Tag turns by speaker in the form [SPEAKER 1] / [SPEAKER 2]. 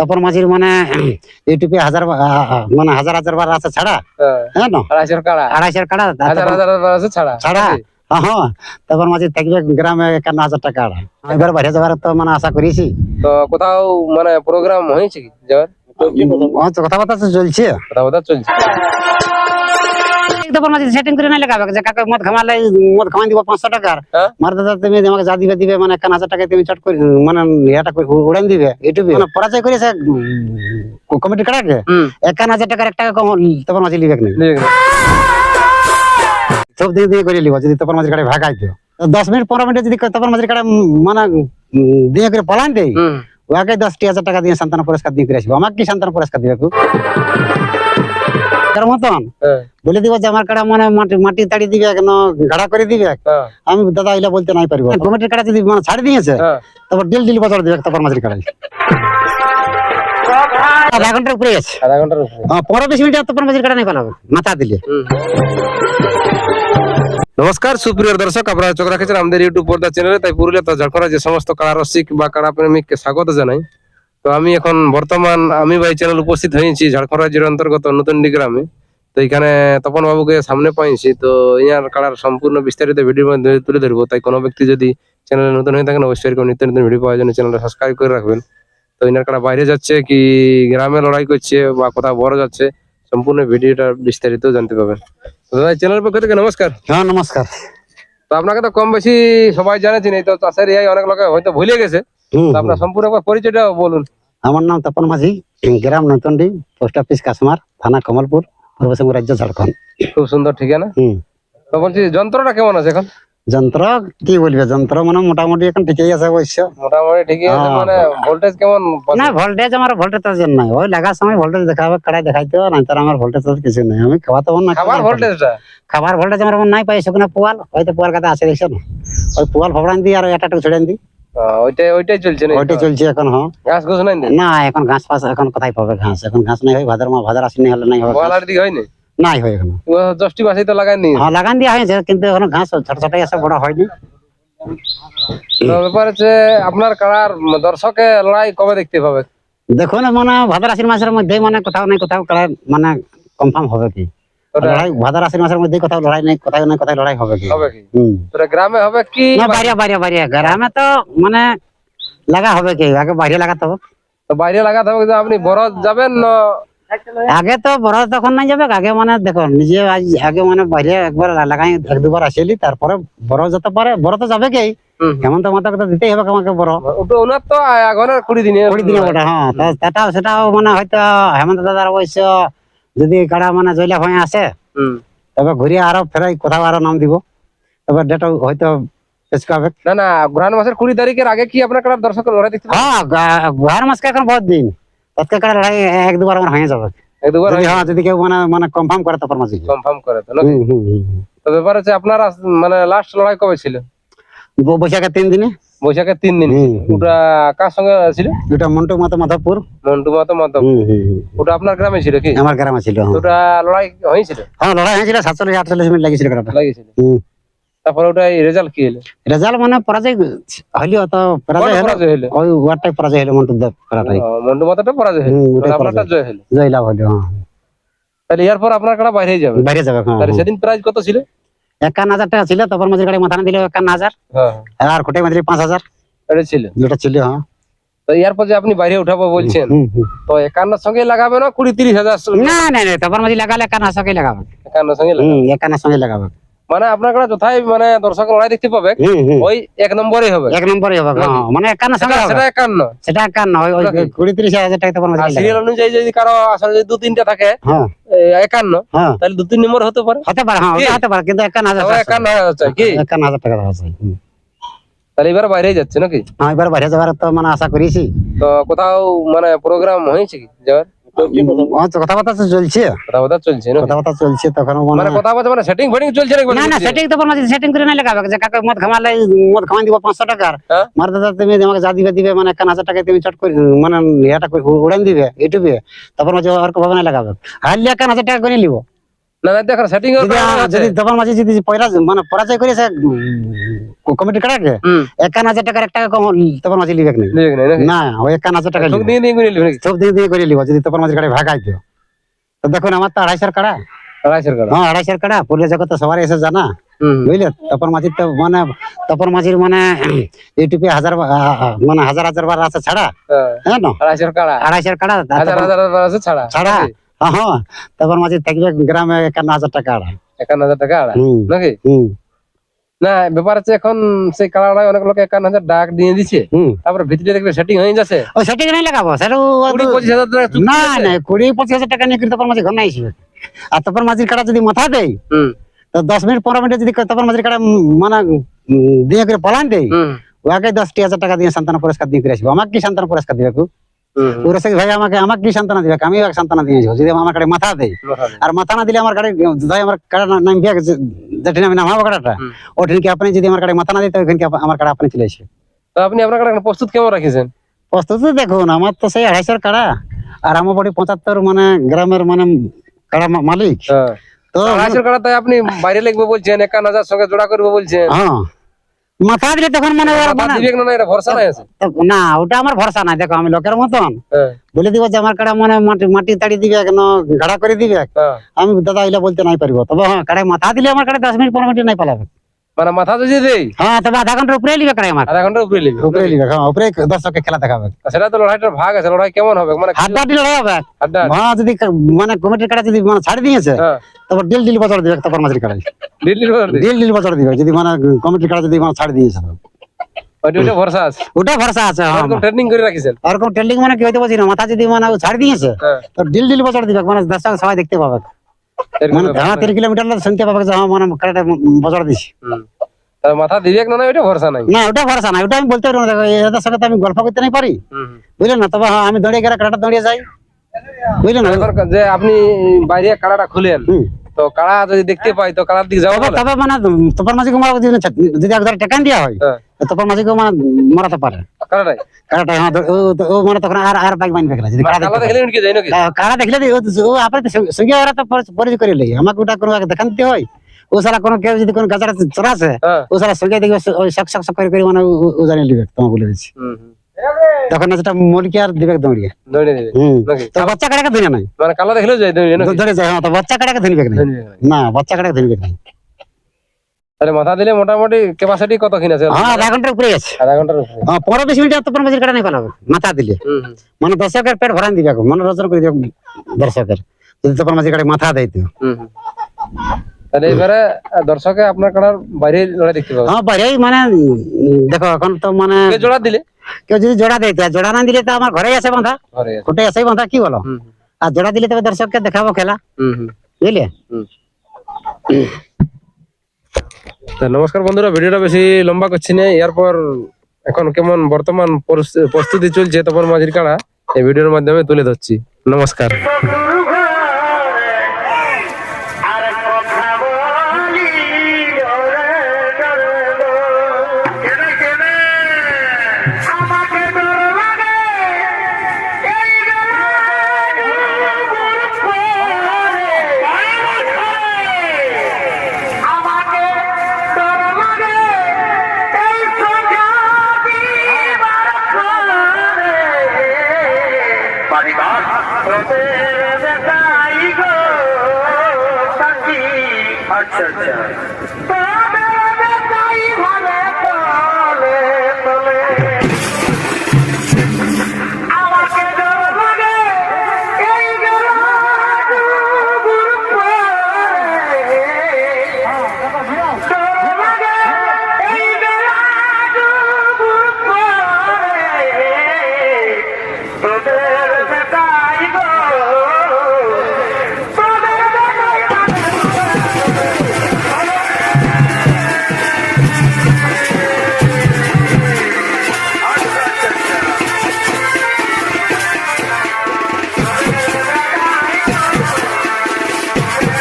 [SPEAKER 1] তপন মাঝির মানে ইউটিউবে হাজার মানে হাজার হাজার বার আছে ছাড়া।
[SPEAKER 2] হ্যাঁ,
[SPEAKER 1] হ্যাঁ না?
[SPEAKER 2] আড়াইশোর কাড়া।
[SPEAKER 1] আড়াইশোর কাড়া
[SPEAKER 2] হাজার হাজার বার আছে ছাড়া।
[SPEAKER 1] ছাড়া? হ্যাঁ তপন মাঝি থাকবে গ্রামে একান্ন হাজার টাকা এবার বাইরে যাবার তো মানে আশা করেছি।
[SPEAKER 2] তো কোথাও মানে প্রোগ্রাম হয়েছে কি? যাওয়ার?
[SPEAKER 1] হ্যাঁ, কথাবার্তা তো চলছে।
[SPEAKER 2] কথা কথা চলছে
[SPEAKER 1] তপন মাঝি সেটিং করে নাই লাগাবে যে কাকে মদ খামালে মদ খামাই দিব পাঁচশো টাকার।
[SPEAKER 2] হ্যাঁ?
[SPEAKER 1] মার দাদা তুমি আমাকে যা দিবে দিবে মানে একান্ন হাজার টাকা তুমি চট করে মানে এটা করে উড়ান দিবে। ইউটিউবে মানে পরাজয় করেছে কমিটি কাটাকে
[SPEAKER 2] হুম।
[SPEAKER 1] হাজার টাকার এক টাকা কম তপন মাঝি লিবে নেই সব দিকে দিয়ে করে লিব যদি তপন মাঝির কাড়ে ভাগাই দিও দশ মিনিট পনেরো মিনিট যদি মাঝির কাড়ে মানে দিয়ে করে পলান দেই ওকে দশটি হাজার টাকা দিয়ে সন্তান পুরস্কার দিয়ে করে আসব। আমাকে কি সন্তান পুরস্কার দিবে? তার মতন?
[SPEAKER 2] হ্যাঁ,
[SPEAKER 1] বলে দিব যে আমার কাড়া মানে মাটি মাটি তাড়ি দিবে কেন গাড়া করে দিবে।
[SPEAKER 2] হ্যাঁ,
[SPEAKER 1] আমি দাদা এগুলা বলতে নাই পারব। কমিটির কাড়া যদি মানে ছাড়ি দিয়েছে
[SPEAKER 2] হ্যাঁ।
[SPEAKER 1] তারপর ডিল ডিল বছর দিবে মাঝির কাড়াই। আধা ঘণ্টার উপরে আছে
[SPEAKER 2] আধা ঘণ্টার উপরে।
[SPEAKER 1] হ্যাঁ, পনেরো বিশ মিনিট মাঝির কাড়া নাই পালাবে মাথা দিলে।
[SPEAKER 2] নমস্কার সুপ্রিয় দর্শক আপনারা চোখ রাখেছেন আমাদের ইউটিউব পর্দা চ্যানেলে। তাই পুরুলিয়া তো ঝাড়খণ্ড যে সমস্ত কাড়া রসিক বা কাড়া প্রেমিককে স্বাগত জানাই। তো আমি এখন বর্তমান আমি ভাই চ্যানেল উপস্থিত হয়েছি ঝাড়খণ্ড রাজ্যের অন্তর্গত নতুনডি গ্রামে। তো এখানে তপন বাবুকে সামনে পাইছি তো ইয়ার কাড়ার সম্পূর্ণ বিস্তারিত ভিডিওর মধ্যে তুলে ধরবো। তাই কোনো ব্যক্তি যদি চ্যানেলে নতুন হয়ে থাকেন অবশ্যই এরকম নিত্য নতুন ভিডিও পাওয়ার জন্য চ্যানেলটা সাবস্ক্রাইব করে রাখবেন। তো ইনার কাড়া বাইরে যাচ্ছে কি গ্রামে লড়াই করছে বা কোথাও বড় যাচ্ছে সম্পূর্ণ ভিডিওটা বিস্তারিত জানতে পাবেন তো দাদা চ্যানেলের পক্ষ থেকে নমস্কার।
[SPEAKER 1] হ্যাঁ নমস্কার।
[SPEAKER 2] তো আপনাকে তো কম বেশি সবাই জানেছেন এই তো চাষের অনেক লোক হয়তো ভুলে গেছে। আপনার সম্পূর্ণ পরিচয়টা বলুন।
[SPEAKER 1] আমার নাম তপন মাঝি গ্রাম নতুনডি পোস্ট অফিস কাশমার থানা কমলপুর পূর্ব সিংহ রাজ্য ঝাড়খণ্ড।
[SPEAKER 2] খুব সুন্দর ঠিকানা। তো বলছি যন্ত্রটা কেমন আছে এখন?
[SPEAKER 1] যন্ত্র কি বলবে? যন্ত্র মানে মোটামুটি এখন ঠিকই আছে অবশ্য।
[SPEAKER 2] মোটামুটি ঠিকই আছে
[SPEAKER 1] হ্যাঁ।
[SPEAKER 2] মানে ভোল্টেজ কেমন
[SPEAKER 1] না ভোল্টেজ আমার ভোল্টেজ তো নাই। ওই লাগার সময় ভোল্টেজ দেখাবে কাড়াই দেখাইতে নাই তার আমার ভোল্টেজ কিছু নেই। আমি খাওয়াতে পারব না
[SPEAKER 2] খাবার ভোল্টেজটা
[SPEAKER 1] খাবার ভোল্টেজ আমার নাই পাই সেখানে পোয়াল? হয়তো পোয়াল কাছে আছে দেখছ না? ওই পোয়াল ফবড়ান দিই আর এটা ছেড়ে দিই
[SPEAKER 2] ওইটাই ওইটাই চলছে না
[SPEAKER 1] ওইটাই চলছে এখন হ্যাঁ।
[SPEAKER 2] ঘাস ঘুষ নাই
[SPEAKER 1] না এখন ঘাস ফাস এখন কোথায় পাবে ঘাস? এখন ঘাস নাই হয় ভাদর মা ভাদর আসেনি হলে নাই হবে ঘাস।
[SPEAKER 2] গোয়ালার দিকে হয়নি?
[SPEAKER 1] নাই হয় এখন।
[SPEAKER 2] দশটি মাসেই তো লাগাইনি
[SPEAKER 1] হ্যাঁ লাগান দিয়া হয়েছে কিন্তু এখন ঘাস ছোট ছোটাই আছে বড় হয়নি।
[SPEAKER 2] ব্যাপার হচ্ছে আপনার কারার দর্শকে লড়াই কবে দেখতে পাবে?
[SPEAKER 1] দেখুন মানে ভাদর আশ্বিন মাসের মধ্যে মানে কোথাও নাই কোথাও মানে কনফার্ম হবে কি। লড়াই ভাদর আশ্বিন মাসের মধ্যে কোথাও লড়াই নেই কোথাও না কোথাও লড়াই হবে কি?
[SPEAKER 2] হবে কি?
[SPEAKER 1] হুম।
[SPEAKER 2] গ্রামে হবে কি
[SPEAKER 1] না বাইরে বাইরে বাইরে গ্রামে তো মানে লাগা হবে কি? আগে বাইরে লাগাতে হবে।
[SPEAKER 2] তো বাইরে লাগাতে হবে কিন্তু আপনি বড় যাবেন না?
[SPEAKER 1] আগে তো বড় তখন নাই যাবে আগে মানে দেখো নিজে আগে মানে বাইরে একবার লাগাই এক দুবার আসিলি তারপরে বড় যেতে পারে বড় তো যাবে কি?
[SPEAKER 2] হুম।
[SPEAKER 1] হেমন্ত তো দিতেই হবে আমাকে বড়।
[SPEAKER 2] ওনার তো কুড়ি দিনে
[SPEAKER 1] কুড়ি দিনে ওটা হ্যাঁ সেটাও সেটাও মানে হয়তো হেমন্ত দাদার অবশ্য যদি কাড়া মানে জয়লা ভয়ে আসে। তবে ঘুরিয়ে আরও ফেরাই কোথাও আরও নাম দিব। তবে ডেট হয়তো
[SPEAKER 2] না না গ্রহণ মাসের কুড়ি তারিখের আগে কি আপনার কারার দর্শক লড়াই দেখতে?
[SPEAKER 1] হ্যাঁ মাসকে এখন বহুত দিন। কাড়া লড়াই এক দুবার আমার হয়ে যাবে।
[SPEAKER 2] এক দুবার
[SPEAKER 1] হ্যাঁ যদি কেউ মানে মানে কনফার্ম করে তারপর মাঝে
[SPEAKER 2] কনফার্ম করে তো। তো ব্যাপার হচ্ছে আপনার মানে লাস্ট লড়াই কবে ছিল?
[SPEAKER 1] বৈশাখের তিন দিনে।
[SPEAKER 2] বৈশাখের তিন দিন। ওটা কার সঙ্গে ছিল?
[SPEAKER 1] দুটা মন্টু মতো মাধবপুর।
[SPEAKER 2] মন্টু মাতো
[SPEAKER 1] হুম।
[SPEAKER 2] ওটা আপনার গ্রামে ছিল কি?
[SPEAKER 1] আমার গ্রামে ছিল হ্যাঁ।
[SPEAKER 2] ওটা লড়াই হয়েছিল?
[SPEAKER 1] হ্যাঁ লড়াই হয়েছিল সাতচল্লিশ আটচল্লিশ মিনিট লাগিয়েছিল
[SPEAKER 2] লাগিয়েছিল। তারপরে ওটা রেজাল্ট কি হলো?
[SPEAKER 1] রেজাল্ট মানে পরাজয় হইলেও তো পরাজয় হলো?
[SPEAKER 2] হলো?
[SPEAKER 1] ওই ওয়ারটাই পরাজয় হলো মন্টু দেব কাটাটাই
[SPEAKER 2] মন্টু মাতাটা পরাজয় হলো? আপনারটা জয় হলো?
[SPEAKER 1] জয় লাভ হলো হ্যাঁ।
[SPEAKER 2] তাহলে এরপর আপনার কাটা বাইরে যাবে?
[SPEAKER 1] বাইরে যাবে হ্যাঁ
[SPEAKER 2] তাহলে সেদিন প্রাইজ কত ছিল?
[SPEAKER 1] একান্ন হাজার টাকা ছিল তারপর মাঝে গাড়ি মাথা দিল একান্ন হাজার।
[SPEAKER 2] হ্যাঁ।
[SPEAKER 1] আর কোটাই মাঝে পাঁচ হাজার।
[SPEAKER 2] এটা ছিল।
[SPEAKER 1] দুটা ছিল হ্যাঁ।
[SPEAKER 2] তো এরপর যে আপনি বাইরে উঠাবো বলছেন। তো একান্ন সঙ্গে লাগাবে না কুড়ি তিরিশ হাজার?
[SPEAKER 1] না না না তারপর মাঝে লাগালে একান্ন সঙ্গে লাগাবে।
[SPEAKER 2] একান্ন সঙ্গে
[SPEAKER 1] একান্ন সঙ্গে লাগাবে।
[SPEAKER 2] মানে আপনার যথাই মানে দর্শক লড়াই দেখতে পাবে ওই এক নম্বরে হবে।
[SPEAKER 1] এক নম্বরে হবে হ্যাঁ। মানে একান্ন সঙ্গে
[SPEAKER 2] সেটা
[SPEAKER 1] হবে।
[SPEAKER 2] সেটা একান্ন।
[SPEAKER 1] ওই? কুড়ি তিরিশ হাজার টাকা
[SPEAKER 2] সিরিয়াল অনুযায়ী যদি কারও আসলে যদি দু তিনটা থাকে
[SPEAKER 1] হ্যাঁ। হ্যাঁ।
[SPEAKER 2] তাহলে দু তিন নম্বর হতে পারে।
[SPEAKER 1] হতে পারে হ্যাঁ হতে পারে কিন্তু টাকা
[SPEAKER 2] চাই কি? তাহলে এবার বাইরে যাচ্ছে নাকি?
[SPEAKER 1] হ্যাঁ এবার বাইরে যাবার তো মানে আশা করেছি।
[SPEAKER 2] তো কোথাও মানে প্রোগ্রাম হয়েছে কি যাওয়ার?
[SPEAKER 1] হ্যাঁ, কথাবার্তা চলছে।
[SPEAKER 2] চলছে?
[SPEAKER 1] কথাবার্তা তখন
[SPEAKER 2] মানে কথা বলছে মানে সেটিং ফেটিং চলছে
[SPEAKER 1] না না সেটিং তো সেটিং করে নাই লাগাবে যে কাকে মদ খামালে মদ খামাই দিব পাঁচশো টাকার।
[SPEAKER 2] হ্যাঁ?
[SPEAKER 1] মার দাদা তুমি আমাকে যা দিবে দিবে মানে একান্ন হাজার টাকা তুমি চট করে মানে এটা করে উড়ান দিবে ইউটিউবে তারপর মাঝে আর না লাগাবে একান্ন হাজার টাকা করে নিব।
[SPEAKER 2] না না দেখো সেটিং
[SPEAKER 1] যদি তখন মাঝে যদি পয়রা মানে পরাজয় করেছে কমিটি
[SPEAKER 2] হুম।
[SPEAKER 1] একান্ন হাজার টাকার এক টাকা কম তপন লিবে না ওই একান্ন হাজার টাকা সব দিয়ে দিয়ে করে লিব যদি তপন মাঝির কাড়ে ভাগাই দিও। তো দেখুন আমার তো আড়াইশোর কাড়া।
[SPEAKER 2] আড়াইশোর কাড়া?
[SPEAKER 1] হ্যাঁ আড়াইশোর কাড়া। পুরুলিয়া জগৎ সবাই এসে জানা। বুঝলে? তপন মাঝির তো মানে তপন মাঝির মানে ইউটিউবে হাজার মানে হাজার হাজার বার আছে ছাড়া।
[SPEAKER 2] হ্যাঁ,
[SPEAKER 1] হ্যাঁ না?
[SPEAKER 2] আড়াইশোর কাড়া।
[SPEAKER 1] আড়াইশোর কাড়া
[SPEAKER 2] হাজার হাজার হাজার আছে ছাড়া।
[SPEAKER 1] ছাড়া? হ্যাঁ তপন মাঝির থাকবে গ্রামে একান্ন হাজার টাকা আড়া।
[SPEAKER 2] একান্ন হাজার টাকা আড়া? নাকি?
[SPEAKER 1] হুম।
[SPEAKER 2] না ব্যাপার হচ্ছে এখন সেই কাড়াটায় অনেক লোক একান্ন হাজার ডাক দিয়ে দিচ্ছে।
[SPEAKER 1] হুম।
[SPEAKER 2] তারপরে ভিতরে দেখবে সেটিং হয়ে যাচ্ছে।
[SPEAKER 1] ও সেটা নাই লাগাবো? সেটা
[SPEAKER 2] কুড়ি পঁচিশ হাজার টাকা চুক্তি
[SPEAKER 1] না
[SPEAKER 2] আছে।
[SPEAKER 1] না কুড়ি পঁচিশ হাজার টাকা নিয়ে কিন্তু তপন মাঝি ঘর নাই আর তপন মাঝির কাটা যদি মাথা দেয় তো দশ মিনিট পনেরো মিনিট যদি তপন মাঝির কাটা মানে দিয়ে করে পলান দেয় ওকে দশটি হাজার টাকা দিয়ে সান্তানা পুরস্কার দিয়ে করে আসব। আমাকে কি সান্তানা পুরস্কার দিবে ওর ভাই আমাকে আমাকে কি সান্তানা দিবে? দিয়ে যদি আমার কাছে মাথা দেয় আর মাথা না দিলে আমার গাড়ি যাই আমার নাম বিয়ে আমি নামাবো। ওঠিনকে আপনি যদি আমার কাছে মাথা না দিতে ওইখানকে আমার কাড়া আপনি চলে
[SPEAKER 2] তো আপনি আপনার প্রস্তুত কেমন রাখিছেন?
[SPEAKER 1] প্রস্তুতি দেখুন আমার তো সেই আড়াইশোর কাড়া আর আমার বাড়ি পঁচাত্তর মানে গ্রামের মানে কাড়া মালিক।
[SPEAKER 2] হ্যাঁ।
[SPEAKER 1] তো
[SPEAKER 2] আড়াইশোর কাড়া তাই আপনি বাইরে লিখবে বলছেন একান্ন হাজার সঙ্গে জোড়া করবে বলছেন।
[SPEAKER 1] হ্যাঁ। মাথা দিলে তখন মানে
[SPEAKER 2] না
[SPEAKER 1] ওটা আমার ভরসা নাই। দেখো আমি লোকের মতন।
[SPEAKER 2] হ্যাঁ।
[SPEAKER 1] বলে দিব যে আমার কাড়া মানে মাটি মাটি তাড়ি দিবে কেন ঘাড়া করে দিবে?
[SPEAKER 2] হ্যাঁ।
[SPEAKER 1] আমি দাদা এগুলা বলতে নাই পারিব। তবে হ্যাঁ কাড়ায় মাথা দিলে আমার কাড়া দশ মিনিট পনেরো মিনিট নাই পালাবে।
[SPEAKER 2] মানে মাথা যদি দেই
[SPEAKER 1] হ্যাঁ তবে আধা ঘণ্টার উপরে লিবে কাড়াই আমার?
[SPEAKER 2] আধা ঘণ্টার উপরে লিখবে
[SPEAKER 1] উপরে লিবে হ্যাঁ উপরে দর্শককে খেলা দেখাবে।
[SPEAKER 2] সেটা তো লড়াইটার ভাগ আছে লড়াই কেমন হবে? মানে
[SPEAKER 1] হাড্ডাহাড্ডি লড়াই হবে? হ্যাঁ যদি মানে কমিটির কাড়া যদি মানে ছাড়ি দিয়েছে
[SPEAKER 2] হ্যাঁ।
[SPEAKER 1] তারপর ডিল ডিল বছর দিবে তারপর মাঝের কাড়াই
[SPEAKER 2] দিল্লির বাজার দিয়ে।
[SPEAKER 1] ডিল ডিল বছর দিবে যদি মানে কমিটির কাড়া যদি মানে ছাড়ি দিয়েছে।
[SPEAKER 2] ওইটা ভরসা আছে?
[SPEAKER 1] ওটা ভরসা আছে হ্যাঁ
[SPEAKER 2] ট্রেনিং করে রাখিছেন?
[SPEAKER 1] ওরকম ট্রেন্ডিং মানে কি হইতে পারছি না মাথা যদি মানে ছাড়ি দিয়েছে
[SPEAKER 2] হ্যাঁ।
[SPEAKER 1] তো ডিল ডিল বছর দিবে মানে দর্শক সবাই দেখতে পাবে। মানে
[SPEAKER 2] ব্যাপার।
[SPEAKER 1] তিন কিলোমিটার লোক শুনতে পাবে যে মানে কাড়াটা বছর দিছি।
[SPEAKER 2] তার মাথা দিবে না না ভরসা নাই?
[SPEAKER 1] না ওটা ভরসা না ওটা আমি বলতে পারব না। দেখো এদের সঙ্গে তো আমি গল্প করতে নাই পারি। বুঝলেন না? তবে হ্যাঁ আমি দৌড়িয়ে গেলে কাড়াটা দৌড়িয়ে যাই। বুঝলেন না?
[SPEAKER 2] যে আপনি বাইরে কাড়াটা খুলেন। তো কাড়া যদি দেখতে পাই তো কাড়ার দিকে যাব
[SPEAKER 1] তবে মানে তোপর মাঝিকে মারা যদি যদি একবার টেকান দেওয়া হয়
[SPEAKER 2] হ্যাঁ।
[SPEAKER 1] তো তোপর মাঝিকে মানে মারাতে পারে।
[SPEAKER 2] কাড়াটাই
[SPEAKER 1] কাড়াটা হ্যাঁ ও- মানে তখন আর আর বাইক মাইন ফেকলা যদি কাড়া
[SPEAKER 2] দেখলে উনকে যাই নাকি?
[SPEAKER 1] কাড়া দেখলে ও- ও আপনি সঙ্গে- সঙ্গে ওরা তো পরিচয় করে লই। আমাকে ওটা কোনো দেখান দিতে হয়। ও সারা কোনো কেউ যদি কোনো গাছাটা চড়াছে ও সারা সঙ্গে দেখবে ওই শক শক শক করে করে মানে ও- জানিয়ে বলে দিচ্ছি।
[SPEAKER 2] হুম, হুম।
[SPEAKER 1] তখন সেটা মলিকে আর দিবে দৌড়িয়ে
[SPEAKER 2] দিবে?
[SPEAKER 1] তো বাচ্চা কাটাকে ধরে নাই
[SPEAKER 2] মানে কালা দেখলেও যাই
[SPEAKER 1] ধরে যায় হ্যাঁ তো বাচ্চা কাটাকে ধরবে না না বাচ্চা কাটাকে ধরবে না
[SPEAKER 2] তাহলে মাথা দিলে মোটামুটি ক্যাপাসিটি কত কিনা আছে?
[SPEAKER 1] হ্যাঁ আধা ঘণ্টার উপরে আছে
[SPEAKER 2] আধা ঘণ্টার উপরে।
[SPEAKER 1] হ্যাঁ পনেরো বিশ মিনিট তো মাঝে কাটা নাই পালাবে মাথা দিলে। মানে দর্শকের পেট ভরান দিবে মনে রচনা করে দিবে দর্শকের। যদি তখন মাঝে কাটে মাথা দেয় তো।
[SPEAKER 2] তাহলে এবারে দর্শকে আপনার কাড়ার বাইরে লড়াই দেখতে পাবে।
[SPEAKER 1] হ্যাঁ বাইরে মানে দেখো এখন তো মানে
[SPEAKER 2] জোড়া দিলে?
[SPEAKER 1] কেউ যদি জোড়া দেয় জোড়া না দিলে তো আমার ঘরে আছে বাঁধা
[SPEAKER 2] ঘরে আছে।
[SPEAKER 1] বাঁধা কি বলো? আর জোড়া দিলে তবে দর্শককে দেখাবো খেলা।
[SPEAKER 2] হুম, হুম,
[SPEAKER 1] বুঝলে?
[SPEAKER 2] হুম। নমস্কার বন্ধুরা, ভিডিওটা বেশি লম্বা করছি না। এরপর এখন কেমন বর্তমান প্রস্তুতি চলছে তোমার মাঝির কাড়া, এই ভিডিওর মাধ্যমে তুলে ধরছি। নমস্কার।